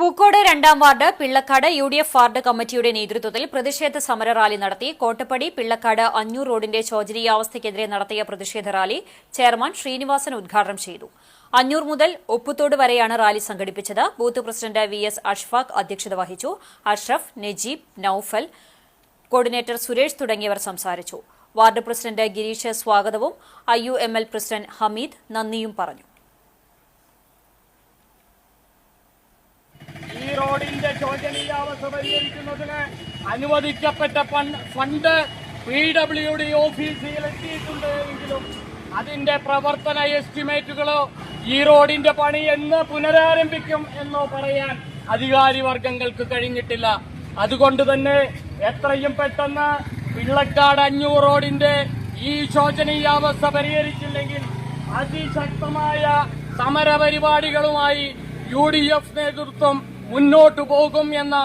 പൂക്കോട് രണ്ടാം ward Pillakkad U D F ward കമ്മിറ്റിയുടെ നേതൃത്വത്തിൽ പ്രതിഷേധ സമര റാലി നടത്തി കോട്ടപ്പടി പിള്ളക്കാട് അഞ്ഞൂർ റോഡിന്റെ ശോചനീയാവസ്ഥയ്ക്കെതിരെ നടത്തിയ പ്രതിഷേധ റാലി ചെയർമാൻ ശ്രീനിവാസൻ ഉദ്ഘാടനം ചെയ്തു. അഞ്ഞൂർ മുതൽ ഒപ്പുത്തോട് വരെയാണ് റാലി സംഘടിപ്പിച്ചത്. Booth president V S Ashfaq അധ്യക്ഷത വഹിച്ചു. അഷ്റഫ് നജീബ് നൌഫൽ കോർഡിനേറ്റർ സുരേഷ് തുടങ്ങിയവർ സംസാരിച്ചു. വാർഡ് പ്രസിഡന്റ് ഗിരീഷ് സ്വാഗതവും ഐ പ്രസിഡന്റ് ഹമീദ് നന്ദിയും പറഞ്ഞു ഈ റോഡിന്റെ ശോചനീയാവസ്ഥ പരിഹരിക്കുന്നതിന് അനുവദിക്കപ്പെട്ട ഫണ്ട് പി ഡബ്ല്യു ഡി ഓഫീസിൽ എത്തിയിട്ടുണ്ട് എങ്കിലും അതിന്റെ പ്രവർത്തന എസ്റ്റിമേറ്റുകളോ ഈ റോഡിന്റെ പണി എന്ന് പുനരാരംഭിക്കും എന്നോ പറയാൻ അധികാരി വർഗങ്ങൾക്ക് കഴിഞ്ഞിട്ടില്ല. അതുകൊണ്ട് തന്നെ എത്രയും പെട്ടെന്ന് പിള്ളക്കാട് അഞ്ഞൂർ റോഡിന്റെ ഈ ശോചനീയാവസ്ഥ പരിഹരിച്ചില്ലെങ്കിൽ അതിശക്തമായ സമരപരിപാടികളുമായി യു ഡി എഫ് നേതൃത്വം മുന്നോട്ടു പോകും എന്ന